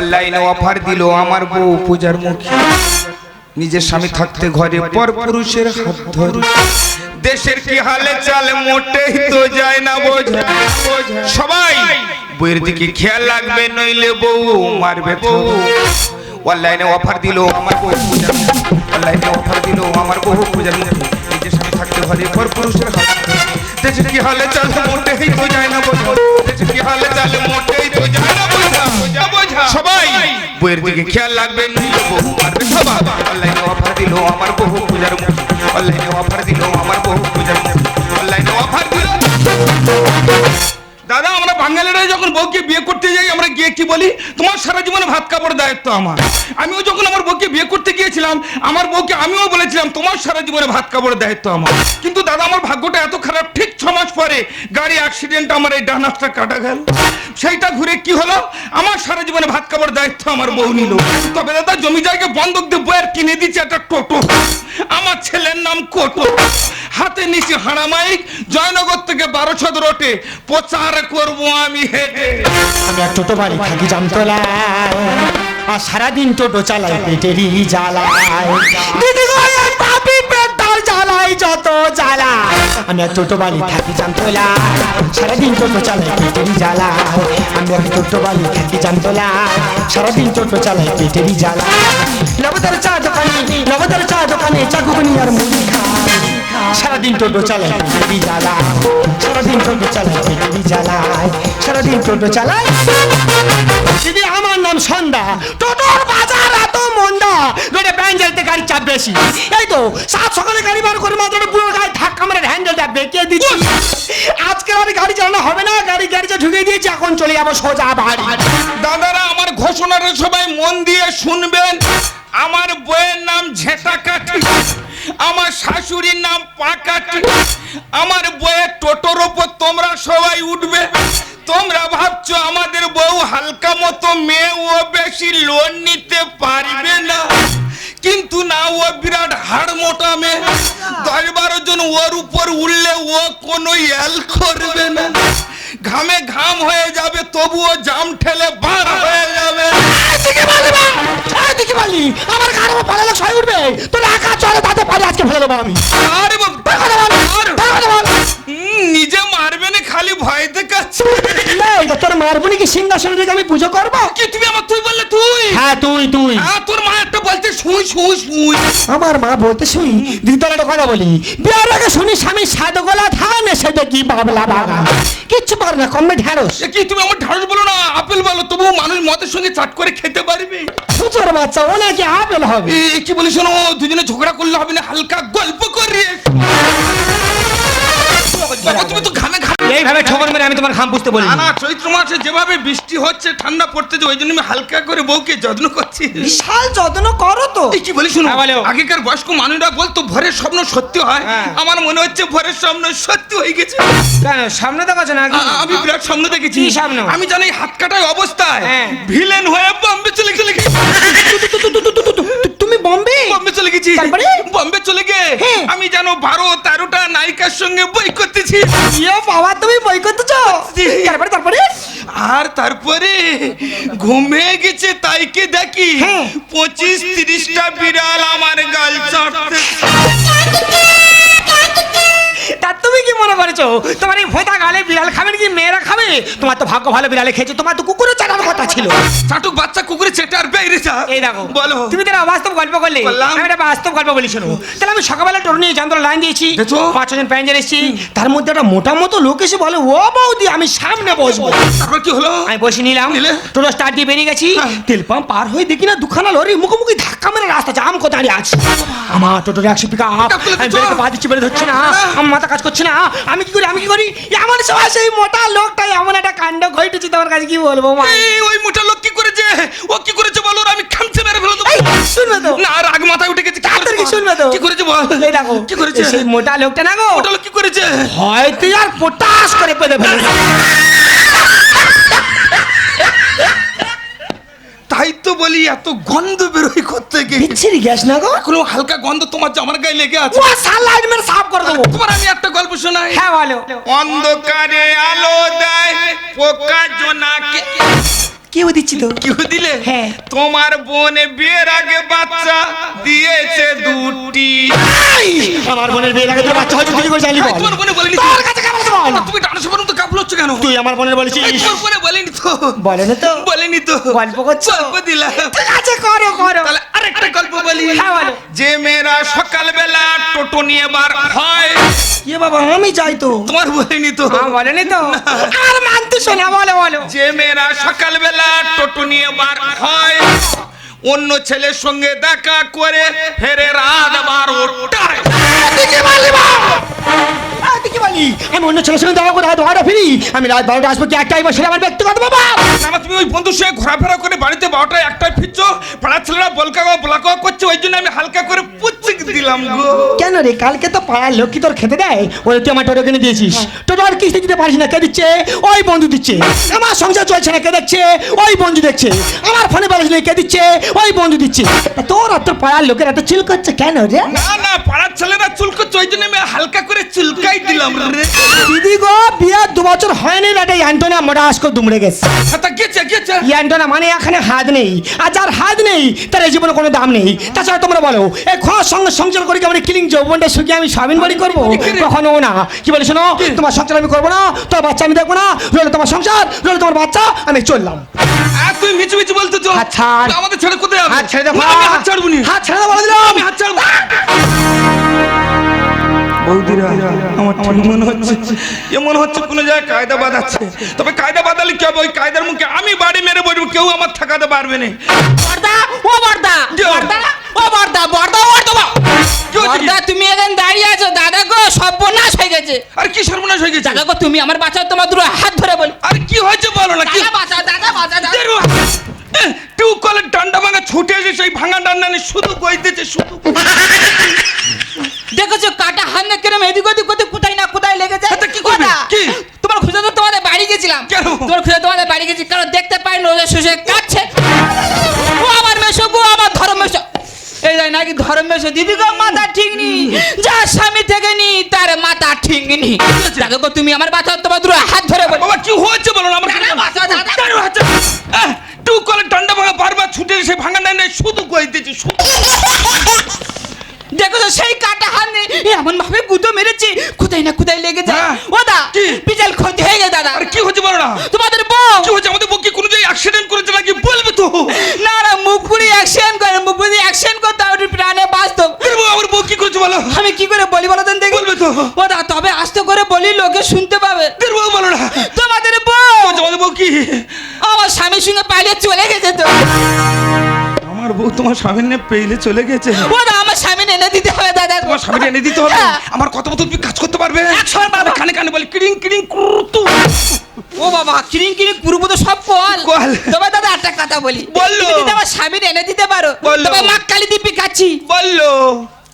অনলাইনে অফার দিল আমার বউ পূজার মুখে। নিজের স্বামী থাকতে ঘরে পর পুরুষের হাত ধরে। দেশের কি হালে চাল মোটেই তো যায় না বোঝা। সবাই বইয়ের দিকে খেয়াল রাখবে, নইলে বউ মারবে বউ অনলাইনে অফার দিল আমার বউ পূজার অনলাইনে অফার দিল আমার বউ পূজার মুখে। নিজের স্বামী থাকতে ঘরে পর পুরুষের হাত ধরে। দেশের কি হালে চাল মোটেই তো যায় না বোঝা। দেশের কি হালে চাল মোটেই তো যায় সবাই বইয়ের দিকে খেয়াল রাখবেন। সবাই অনলাইনে অফার দিল আমার বহু পূজার অনলাইনে অফার দিল আমার বহু পূজার অনলাইনে অফার দিল। দাদা আমরা বাঙালিরা যখন বউকে বিয়ে করতে যাই আমরা গিয়ে কি বলি? তোমার সারা জীবনে ভাত কাপড় দায়িত্ব আমার। আমিও যখন আমার বউকে বিয়ে করতে গিয়েছিলাম আমার বউকে আমিও বলেছিলাম তোমার সারা জীবনে ভাত কাপড় দায়িত্ব আমার। কিন্তু দাদা আমার ভাগ্যটা এত খারাপ পরে গাড়ি অ্যাক্সিডেন্ট আমার এই ডান হাতটা কাটা গেল। সেইটা ঘুরে কি হলো? আমার সারা জীবনে ভাত কাপড় দায়িত্ব আমার বউ নিল। তবে দাদা জমি জায়গা বন্ধক দিয়ে বইয়ের কিনে দিচ্ছে একটা টোটো। আমার ছেলের নাম কোটো। হাতে নিচে হাঁড়া মাইক জয়নগর থেকে বারোশো রোটে প্রচার করব আমি হেঁটে। আমি এক টোটো বাড়ি থাকি জামতলায় আর সারাদিন টোটো চালাই পেটেরই জ্বালায়। দিদি গো পাপি পেটটার জ্বালাই, যত জ্বালায় আমি টোটো বাড়ি থাকি জামতলায় সারাদিন টোটো চালাই পেটেরই জ্বালায় আমি এক টোটো বাড়ি থাকি জামতলায় সারাদিন টোটো চালাই পেটেরই জ্বালায় নবদার চা দোকানে, নবদার চা দোকানে চা ঘুগনি আর মুড়ি সারাদিন টোটো চালাই পেটেরই জ্বালায় সারাদিন টোটো চালাই পেটেরই জ্বালায় সারাদিন টোটো চালাই। গ্যারেজে এখন চলে যাব সোজা বাড়ি। দাদারা, আমার ঘোষণাটা সবাই মন দিয়ে শুনবেন। আমার বইয়ের নাম ঝেঁটা কাঠি, আমার শাশুড়ির নাম পাকাঠি আমার বইয়ের টোটোর ওপর তোমরা সবাই উঠবে। তোমরা ভাবছ আমাদের বউ হালকা মতো মেয়ে, ও বেশি লোন নিতে পারবে না। কিন্তু না, ও বিরাট হাড় মোটা মেয়ে। দশ বারো জন ওর উপর উঠলে ও কোনো এল করবে না। ঘামে ঘাম হয়ে যাবে তবুও জাম ঠেলে বার হয়ে যাবে। আমার গাড়ি পালালে ছয় উঠবে? তোর একা চলে তাতে পারি আজকে ফেলে দেবো আমি। আরে বাবা, দেখা দেবো আমি দেখা দেবো আমি হুম, নিজে মারবে না খালি ভয় দেখাচ্ছে তোর মারবুনি কি সিংহাসন থেকে আমি পুজো করব? কি তুমি আমার তুই বললে তুই? হ্যাঁ তুই তুই। হ্যাঁ তোর মা একটা বলছে শুই শুই শুই। আমার মা বলতে একটা কথা বলি। বিয়ার আগে শুনি স্বামী সাদা গলা ধান এসে দেখি বাবলা বাগা কিচ্ছু পারে না কমবে ঢ্যাঁড়স এ কি তুমি আমার ঢাড়স বলো না আপেল বলো তবুও মানুষ মতের সঙ্গে চাট করে খেতে পারবে। সুচোর বাচ্চা ও নাকি আপেল হবে। এ কি বলি ও দুজনে ঝগড়া করলে হবে না হালকা গল্প করে বাবা, তুমি তো ঘামে ঘামে এইভাবে ঠোকর মেরে আমি তোমার খাম বুঝতে বলি না চৈত্র মাসে যেভাবে বৃষ্টি হচ্ছে ঠান্ডা পড়তেছে ওই জন্য আমি হালকা করে বউকে যত্ন করছি বিশাল যত্ন করো তো এই কি বলি শুনো হ্যাঁ, আগেকার বয়স্ক মানুষরা বলতো ভোরের স্বপ্ন সত্যি হয় হ্যাঁ। আমার মনে হচ্ছে ভোরের স্বপ্ন সত্যি হয়ে গেছে কেন সামনে দেখাচ্ছে না আমি বিরাট স্বপ্ন দেখেছি সামনে আমি জানি হাত কাটায় অবস্থায় হ্যাঁ। ভিলেন হয়ে বম্বে চলে গেলে তুমি বম্বে চলে গেছি। তারপরে? বম্বে চলে গিয়ে হ্যাঁ। আমি জানো বারো তেরোটা নায়িকার সঙ্গে বই করতেছি ইয়ে বাবা তুমি বই করতেছ তারপরে তারপরে? আর তারপরে ঘুমে গেছে তাইকে দেখি? হ্যাঁ। পঁচিশ তিরিশটা বিড়াল আমার গাল চাটতে তা তুমি কি মনে করেছ? তোমার এই ভোতা গালে বিড়াল খাবে নাকি মেয়েরা খাবে? তোমার তো ভাগ্য ভালো বিড়ালে খেয়েছো তোমার তো কুকুরও চালার কথা ছিল। চাটুক বাচ্চা কুকুরে চেটে আর বেরিয়ে যা এই দেখো বলো। তুমি তো বাস্তব গল্প করলে? আমি একটা বাস্তব গল্প বলি শোনো। তাহলে আমি সকালবেলা টোটো নিয়ে যন্ত্র লাইন দিয়েছি? পাঁচ ছজন প্যাঞ্জার এসেছি। তার মধ্যে একটা মোটা মতো লোক এসে বলে ও বৌদি আমি সামনে বসবো। তারপর কি হলো? আমি বসে নিলাম। নিলে? টোটো স্টার্ট দিয়ে বেরিয়ে গেছি। হ্যাঁ। তেল পাম্প পার হয়ে দেখি না দুখানা লরি মুখোমুখি ধাক্কা মেরে রাস্তা জাম দাঁড়িয়ে আছে। আমার টোটোর একশো পিক আপ আমি দিচ্ছ? ব্রেকে পা দিচ্ছি বেরোতে হচ্ছে না। আমার মাথা কাজ করছে না আমি কি করি আমি কি করি? এমন সময় সেই মোটা লোকটা এমন একটা কাণ্ড ঘটেছে তোমার কাছে কি বলব মা? ওই মোটা লোক কি করেছে? ও কি করেছে বলো আমি খামচে মেরে ফেলে দেবো শুনবে তো? না রাগ মাথায় উঠে গেছে তাড়াতাড়ি কি শুনবে তো? কি করেছে বল? এই দেখো কি করেছে? সেই মোটা লোকটা না গো? মোটা লোক কি করেছে? হয়তো আর পটাশ করে পেতে ফেলেছে তাই তো বলি এত গন্ধ বেরোই করতে গিয়ে বিচ্ছিরি গ্যাস না গো? এখনও হালকা গন্ধ তোমার জামার গায়ে লেগে আছে। ও সানলাইট মেরে সাফ করে দেবো। তোমার আমি একটা গল্প শোনাই। হ্যাঁ বলো। অন্ধকারে আলো দেয় পোকা জোনাকে। কেউ দিচ্ছি তো কি দিলে? হ্যাঁ। তোমার বোন বিয়ের আগে বাচ্চা দিয়েছে দুটি। আমার বোনের বিয়ে লাগে তোর বাচ্চা হয়তো তুই করে জানলি এই, তোমার বোনে বলেনি। তো? কেমন তুমি কাপড় হচ্ছে কেন? তুই আমার বলেছিস? বলেনি তো। বলে না তো? বলেনি তো। গল্প করছ? গল্প দিলাম। ঠিক আছে করো করো। তাহলে আরেকটা গল্প বলি। হ্যাঁ, যে মেয়েরা সকালবেলা টোটো নিয়ে বার হয়। এ বাবা আমি যাই তো। তোমার বলেনি তো। বলেনি তো। আর মানতে শোনা বলো বলো। যে মেয়েরা সকালবেলা টোটো নিয়ে বার হয় অন্য ছেলের সঙ্গে দেখা করে ফেরে রাত বারোটায়। তুই কি বললি? আমি অন্য ছেলের সঙ্গে দেখা করে বারোটা ফিরি। আমি রাত বারোটা আসব কি একটাই বসে আমার ব্যক্তিগত বাবা না তুমি ওই বন্ধুর সঙ্গে ঘোরাফেরা করে বাড়িতে বারোটায় একটাই ফিরছো? পাড়ার ছেলেরা বলকা বলাকা করছে, ওই জন্য আমি হালকা করে দিলাম গো। কেন রে? কালকে তো পাড়ার লোক কি তোর খেতে দেয়। ওই তুই আমার টোটো কিনে দিয়েছিস। টোটো আর কিস্তি দিতে পারিস না। কে দিচ্ছে? ওই বন্ধু দিচ্ছে। আমার সংসার চলছে না। কে দেখছে? ওই বন্ধু দেখছে। আমার ফোনে ব্যালেন্স নেই কে দিচ্ছে? ওই বন্ধু দিচ্ছে। তোর আর তোর পাড়ার লোকের এত চিল করছে কেন রে? না না পাড়ার ছেলেরা চুল করছে ওই জন্য আমি হালকা করে চুলকাই দিলাম রে। দিদি গো বিয়ে দু বছর হয়নি এটা অ্যান্টোনা মোটা আজকে দুমড়ে গেছে। তা গেছে গেছে। অ্যান্টোনা মানে এখানে হাত নেই। আর যার হাত নেই তার এই জীবনে কোনো দাম নেই। তাছাড়া তোমরা বলো এই খোঁয়ার সঙ্গে সংসার করে আমি কিলিং যৌবনটা শুকিয়ে আমি স্বামীন বাড়ি করব? কখনো না। কি বলে শোনো? তোমার সংসার আমি করব না। তোমার বাচ্চা আমি দেখব না। রইল তোমার সংসার রইল তোমার বাচ্চা আমি চললাম। তুই মিছু মিছু বলতে হাত ছাড়। আমাদের ছেড়ে কোথায় হাত ছেড়ে দাও হাত ছাড়বো হাত ছেড়ে দাও বলে দিলাম। আমি হাত ছাড়বো। বৌদিরা আমার ঠিক মনে হচ্ছে। এ হচ্ছে কোনো জায়গায় কায়দা বাঁধাচ্ছে। তবে কায়দা বাঁধালে কি হবে? ওই কায়দার মুখে আমি বাড়ি মেরে বসবো কেউ আমার ঠেকাতে পারবে না। বর্দা ও বর্দা বর্দা ও বর্দা বর্দা ও বর্দা কি হচ্ছে কি? বর্দা তুমি এখানে দাঁড়িয়ে আছো দাদা গো সর্বনাশ হয়ে গেছে। আর কি সর্বনাশ হয়ে গেছে? দাদা গো তুমি আমার বাচ্চা তোমার দুটো হাত ধরে বল। আর কি হয়েছে বলো না কি? দাদা বাঁচা দাদা বাঁচা দাদা। টিউ কলের ডান্ডা ভাঙা ছুটে এসে সেই ভাঙা ডান্ডা নিয়ে শুধু কইতেছে শুধু দেখেছ কাটা হাত না কেরম এদিক ওদিক ওদিক কোথায় না কোথায় লেগেছে? তা কি করবে? কি? তোমার খুঁজে তো তোমাদের বাড়ি গেছিলাম? তোমার খুঁজে তোমাদের বাড়ি গেছি কারণ দেখতে পাই নজর শুষে কাটছে। ও আমার মেশো গো আমার ধর্ম মেশো এই যায় নাকি ধর্ম মেশো দিদি গো মাথা ঠিক নি? যার স্বামী থেকে নি তার মাথা ঠিক নি। দেখো গো তুমি আমার বাচ্চা তোমার দুটো হাত ধরে বল বাবা কি হয়েছে বলো আমার টিউ কলের ডান্ডা ভাঙা বারবার ছুটে এসে ভাঙা নিয়ে শুধু কইতেছে শুধু এমন ভাবে গুঁতো মেরেছি কোথায় না কোথায় লেগেছে হ্যাঁ। ও দা কি? বিশাল ক্ষতি হয়ে গেছে দাদা। আর কি হয়েছে বলো না? তোমাদের বউ। কি হয়েছে আমাদের বউকে কোনো জায়গায় অ্যাক্সিডেন্ট করেছে নাকি? বলবে তো। না না মুখ পুরি অ্যাকশন করে মুখ পুরি অ্যাকশন করতে হবে প্রাণে বউ, আমার বউ কি করেছে বলো? আমি কি করে বলি বলো দেখি। বলবে তো। ও দা তবে আস্তে করে বলি লোকে শুনতে পাবে। এর বউ বলো না। তোমাদের বউ। আমাদের বউ কি? আমার স্বামীর সঙ্গে পালিয়ে চলে গেছে তো। আমার বউ তোমার স্বামীর নিয়ে পেইলে চলে গেছে। ও দা তোমার স্বামীর এনে দিতে হবে। আমার কথা মতো তুমি কাজ করতে পারবে পারব। কানে কানে বলি কিরিং কিরিং কুরতু ও বাবা কিরিং কিরিং পূর্ব তো সব কল কল। তবে দাদা একটা কথা বলি বলল। তুমি যদি আমার স্বামীর এনে দিতে পারো বলল। তবে মা কালী দিব্যি কাচ্ছি বলল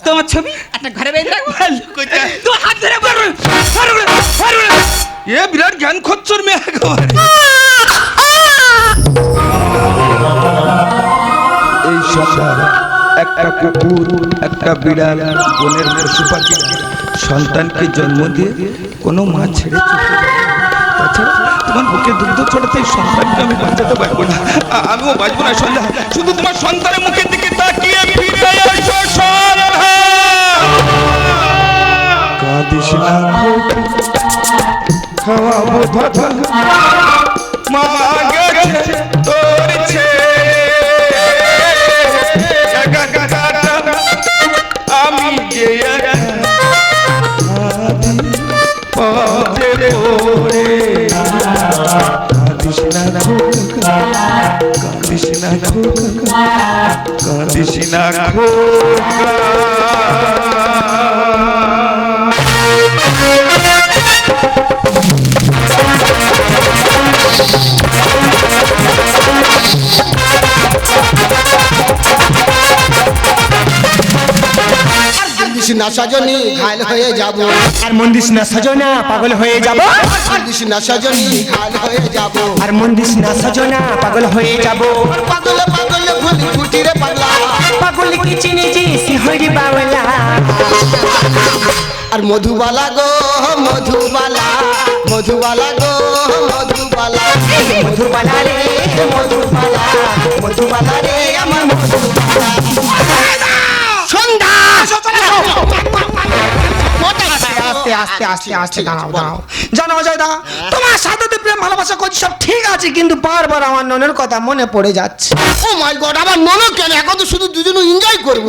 তোমার ছবি একটা ঘরে বেঁধে রাখব? তো হাত ধরে বলো এ বিরাট জ্ঞান খচ্চর মেয়ে একেবারে এই সন্ধ্যায় একটা কুকুর, একটা বিড়াল, বনের পশু পাখি। সন্তানকে জন্ম দিয়ে কোনো মা ছেড়ে চলে তাছাড়া তোমার বুকে দুগ্ধ ছড়াতে সন্তানকে আমি বাঁচাতে পারব না। আমিও বাঁচবো না, সন্ধ্যা। শুধু তোমার সন্তানের মুখের দিকে তাকিয়ে ফিরে এসো কাঁদিস গেছে। না খোকা কাঁদিস না খোকা না সজনী ঘায়ল হয়ে যাব। আর মন্দির না সজনা পাগল হয়ে যাব। দিস না সজনী ঘায়ল হয়ে যাব। আর মন্দির না সজনা পাগল হয়ে যাব। পাগল পাগল ফুল ফুটি রে পাগলা। পাগল কি চিনেছি সিহরি বাবলা আর মধুবালা গো মধুবালা। মধুবালা গো মধুবালা। মধুবালা রে মধুবালা। মধুবালা রে আমার মধুবালা। আস্তে আস্তে আস্তে আস্তে দাঁড়াও দাঁড়াও। জানো অজয় দা তোমার সাথে প্রেম ভালোবাসা করছি সব ঠিক আছে কিন্তু বারবার আমার ননের কথা মনে পড়ে যাচ্ছে ও মাই গড আমার নন কেন এখন তো শুধু দুজনে এনজয় করব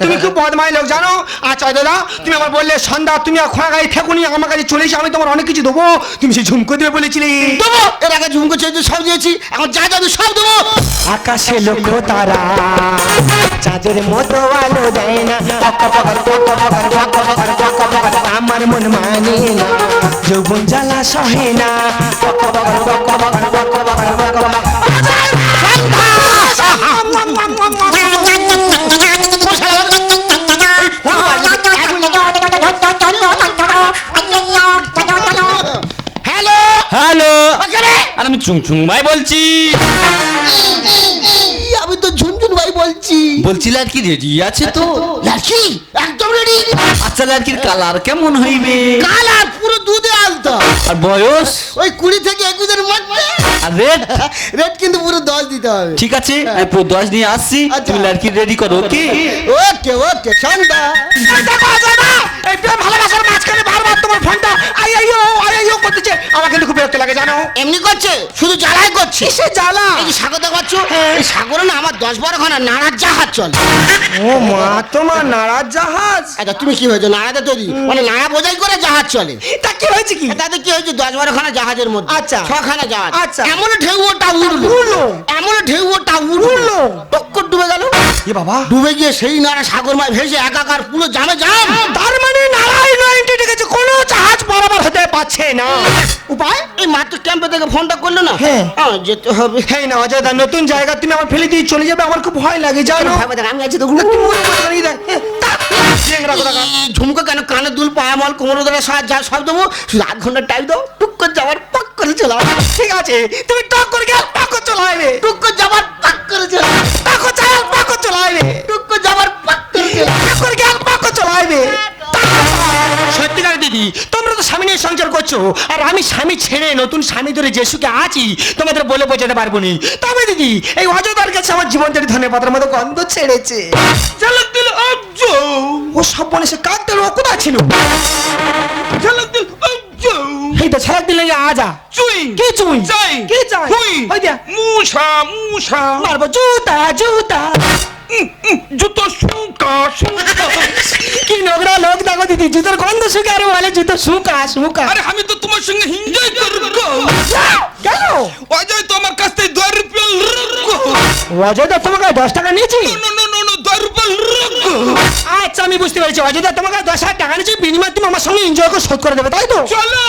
তুমি খুব বদমাই লোক জানো আচ্ছা দাদা তুমি আমার বললে সন্ধ্যা তুমি আর খোঁড়া গাড়ি থেকুনি আমার কাছে চলে এসে আমি তোমার অনেক কিছু দেবো তুমি সেই ঝুমকো দেবে বলেছিলে দেবো এর আগে ঝুমকো চেয়ে সব দিয়েছি এখন যা যাবে সব দেবো আকাশে লক্ষ তারা চাঁদের মতো আলো দেয় না আমার মন মানে না যৌবন জ্বালা সহে না হ্যালো আর আমি চুংচুং ভাই বলছি আমি তো ঝুনঝুন ভাই বলছি। বলছি লাড়কি রেডি আছে তো? লাকি একদম রেডি আচ্ছা লাড়কির কালার কেমন হইবে? কালার পুরো দুধে আলতো। আর বয়স? ওই কুড়ি থেকে একুশের মধ্যে আর রেড রেট কিন্তু পুরো দশ দিতে হবে। ঠিক আছে আমি পুরো দশ নিয়ে আসছি আচ্ছা। তুমি লাড়কি রেডি করো ওকে ওকে ওকে সন্ধ্যা এই প্রেম ভালোবাসার মাঝখানে বারবার তোমার ফোনটা আই আইও আই আইও করতেছে। আমার কিন্তু খুব বিরক্ত লাগে জানো? এমনি করছে? শুধু জ্বালাই করছে? কিসে জ্বালা? এই যে সাগর দেখো এই সাগরে না আমার দশ বারো খানা নাড়ার জাহাজ চলে। ও মা তোমার নারাজ জাহাজ? আচ্ছা তুমি কি হয়েছো? নাড়াতে তৈরি? মানে নাড়া বোঝাই করে জাহাজ চলে। তা কি হয়েছে কি? তাতে কি হয়েছে? দশ বারো খানা জাহাজের মধ্যে। আচ্ছা। ছখানা জাহাজ। আচ্ছা। এমন ঢেউ ওটা উড়লো। এমন ঢেউ ওটা উড়লো। টক্কর ডুবে গেল। এ বাবা। ডুবে গিয়ে সেই নাড়া সাগর মায় ভেসে একাকার পুরো জামে জাম। তার মানে নারায়ণ নয়নটি ডেকেছে। কোনো জাহাজ বরাবর হতে পারছে না। উপায়? এই মাত্র ক্যাম্পে থেকে ফোনটা করল না? হ্যাঁ। যেতে হবে। হেই না অজয় দা নতুন জায়গা তুমি আমার ফেলে দিয়ে চলে যাবে। আমার খুব ভয় লাগে জানো আমি আছি তো ঝুমকো কেন কানে দুল পায়া মল কোমর ধরে সাজ যা সব দেবো আধ ঘণ্টা টাইম দাও টুক করে যাওয়ার পাক করে চলা ঠিক আছে তুমি টক করে গেলে পাক করে চলাইবে টুক করে যাওয়ার পাক করে চলা পাক করে চাল টক করে টুক করে যাওয়ার পাক করে চলা টক করে গেল পাক করে দিদি তোমরা তো স্বামী নিয়ে সংসার করছ। আর আমি স্বামী ছেড়ে নতুন স্বামী ধরে যে সুখে আছি তোমাদের বলে বোঝাতে পারব নি। তবে দিদি এই অযোধ্যার কাছে আমার জীবন থেকে ধনে পাতার মতো গন্ধ ছেড়েছে। ঝলক দিল অবজো। ও সব বনে সে কাঁদতে ও কোথায় ছিল। ঝলক দিল অবজো। এই তো ছাড়া দিলে আজা। চুই। কি চুই? চাই। কি চাই? হুই। ওই দিয়া মুসা মুসা মারবো জুতা জুতা। জুতো শুকা শুকা। কি নোংরা লোক দেখো দিদি জুতোর গন্ধ শুকে আরে বলে জুতো শুকা শুকা। আরে আমি তো তোমার সঙ্গে এনজয় করব। কেন? অজয় তো আমার কাছ থেকে দশ রুপিয়া রাখো অযোধ্যা তোমাকে দশ টাকা নিয়েছি? আচ্ছা আমি বুঝতে পেরেছি। অযোধ্যা তোমাকে দশ হাজার টাকা নিয়েছি বিনিময় তুমি আমার সঙ্গে এনজয় করে শোধ করে দেবে তাই তো? চলো।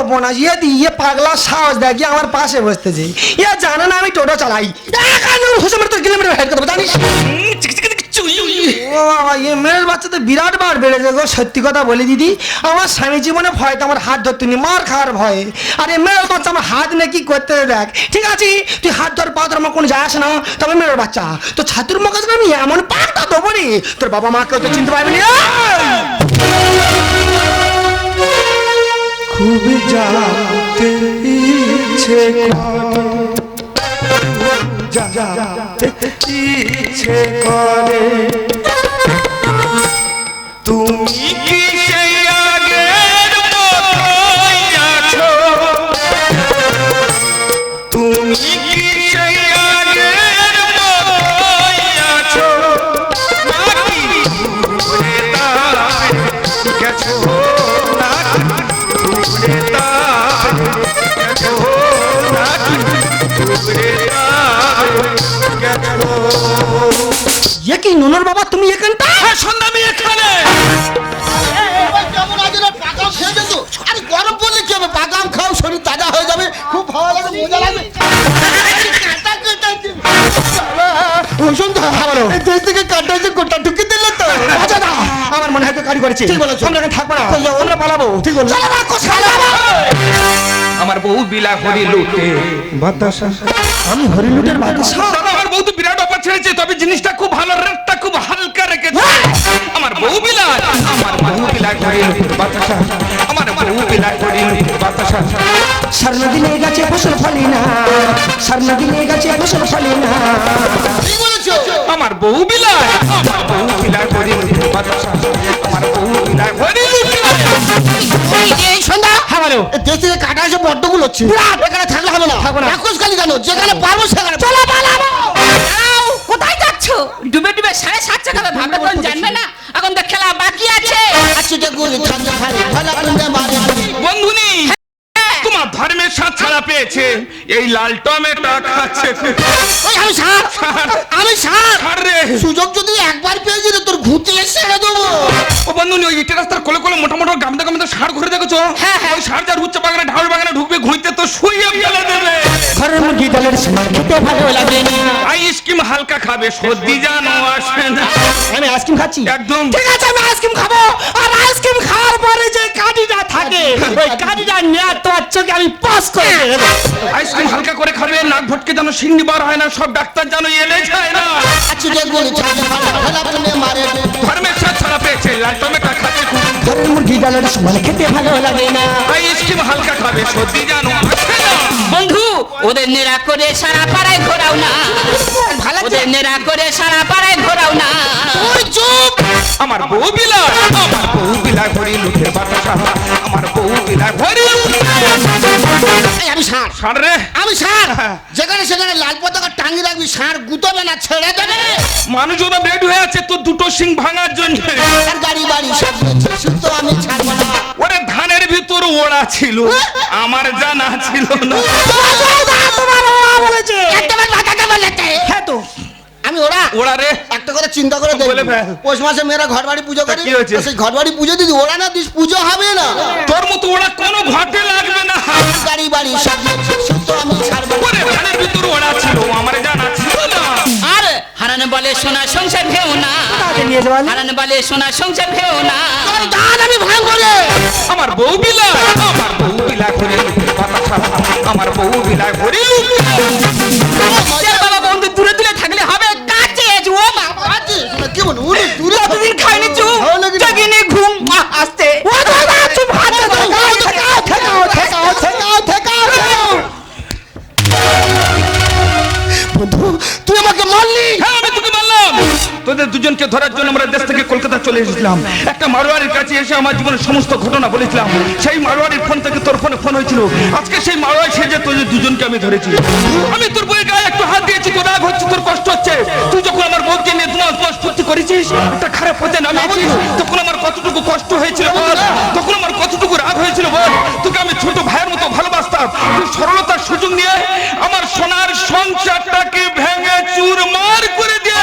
সর্বনাশ ইয়ে ইয়ে পাগলা সাহস দেখি আমার পাশে বসতেছে ইয়ে জানে না আমি টোটো চালাই ঘুষে মেরে তোর কিলোমিটার ইয়ে মেয়ের বাচ্চা তো বিরাট বার বেড়েছে গো সত্যি কথা বলি দিদি আমার স্বামী জীবনে ভয় তো আমার হাত ধরতে নি মার খাওয়ার ভয়ে আর মেয়ের বাচ্চা আমার হাত নিয়ে কি করতে দেখ ঠিক আছে তুই হাত ধর পা ধর আমার কোনো যায় আসে না তবে মেয়ের বাচ্চা তো ছাতুর মুখে আমি এমন পাকটা দেবো নি তোর বাবা মাকে তো চিনতে পারবি না খুব জানতে ইচ্ছে জানতে ইচ্ছে করে। তুমি কি ননর বাবা তুমি এখানটা? হ্যাঁ সন্ধ্যা আমি এখানে। হ্যাঁ, আচ্ছা, আমার মনে হয় তো থাকব না। ঠিক আমার বউ বিলা হরি লুটে আমি হরি লুটের বাতাসা ছেড়েছে তবে জিনিসটা খুব ভালো রেটটা খুব হালকা রেখেছে। আমার বউ বিলাস। আমার বউ বিলা হরি লুটে বাতাসা। আমার বউ বিলা হরি লুটে বাতাসা। স্বর্ণ দিনে গাছে ফসল ফলে না। স্বর্ণ দিনে গাছে ফসল ফলে না। ঠিক বলেছ? আমার বউ বিলাস। আমার বউ বিলা হরি লুটে বাতাসা। আমার বউ বিলা হরি এই যে এই সন্ধ্যা হ্যাঁ কাটা এসে বড্ডগুলো হচ্ছে। এখানে থাকলে হবে না। থাকব না। একুশ খালি কেন যেখানে পারব সেখানে চলো। ওই আমি সার আমি সার রে। সুযোগ যদি একবার পেয়েছি রে, তোর ঘুরতে ছেড়ে দেবো ও বন্ধু ওই ইটের রাস্তার কোলে কোলে মোটা মোটা গামদা গামদা সার ঘুরে দেখেছ? হ্যাঁ, হ্যাঁ। ওই সার যার উচ্চ বাগানে ঢাউল বাগানে ঢুকবে ঘুরতে তো শুয়ে ফেলে দেবে। ঘরের মুরগি দলের সময় খেতে ভালো লাগে। হালকা খাবে সর্দি জানো আসে না। আমি আইসক্রিম খাচ্ছি। একদম। ঠিক আছে আমি আইসক্রিম খাব। আর আইসক্রিম খাওয়ার পরে যে কাঠিটা থাকে ওই কাঠিটা। নেওয়ার তোমার চোখে আমি পাস করে দেবো। আইসক্রিম হালকা করে খাবে নাক ভটকে যেন সিন্নি বার হয় না সব ডাক্তার যেন এলে যায় না। আচ্ছা ধর্মের সাথ ছাড়া পেয়েছে লাল টমেটো ঘরের মুরগি ডালের সমান খেতে ভালো লাগে না। আইসক্রিম হালকা খাবে সর্দি জানো আসে না। বন্ধু ওদের নেড়া করে সারা পাড়ায় ঘোরাও না। ওদের নেড়া করে সারা পাড়ায় ঘোরাও না। ওই চুপ! আমার বউ বিলা আমার বউ বিলা হরি লুটে বাতাসা আমার। বউ বিলা এই আমি সার। সার রে। আমি সার। যেখানে সেখানে লাল পতাকা টাঙিয়ে রাখবি সার গুতবে না ছেড়ে দেবে। মানুষ ওরা বেড হয়ে আছে তো দুটো সিং ভাঙার জন্য। আর গাড়ি বাড়ি সব তো আমি ছাড়বো না। ওরে ধানের ভিতর ওড়া ছিল আমার জানা ছিল না। একটা বার মাথাটা বলেছে। হ্যাঁ তো। আমি ওরা। ওড়া রে। একটা করে চিন্তা করে বলে পৌষ মাসে মেয়েরা ঘর বাড়ি পুজো করে। কি হয়েছে? সেই ঘর বাড়ি পুজো দিদি ওরা না দিস পুজো হবে না। তোর মতো ওরা কোনো ঘটে লাগবে না। গাড়ি বাড়ি সব আমি ছাড়বো। ওরে ভিতর ওড়া ছিল আমার জানা ছিল না। আর হারানো বলে সোনা সংসার ভেও না। হারানো বলে সোনা সংসার ভেও না। তোর দান আমি ভাঙ করে আমার বউ বিলাস আমার বউ বিলা বাতাসা আমার বউ বিলা হরি একজনকে ধরার জন্য আমরা দেশ থেকে কলকাতা চলে এসেছিলাম। একটা মারোয়ারির কাছে এসে আমার জীবনের সমস্ত ঘটনা বলেছিলাম। সেই মারোয়ারির ফোন থেকে তোর ফোনে ফোন হয়েছিল। আজকে সেই মারোয়ারি সেজে তোর দুজনকে আমি ধরেছি। আমি তোর বইয়ের গায়ে একটু হাত দিয়েছি, তোর রাগ হচ্ছে, তোর কষ্ট হচ্ছে। তুই যখন আমার বউকে নিয়ে তোমার তোমার ফুর্তি করেছিস, একটা খারাপ পথে নামিয়েছিস, তখন আমার কতটুকু কষ্ট হয়েছিল বল? তখন আমার কতটুকু রাগ হয়েছিল বল? তোকে আমি ছোট ভাইয়ের মতো ভালোবাসতাম। তুই সরলতার সুযোগ নিয়ে আমার সোনার সংসারটাকে ভেঙে চুরমার করে দিয়ে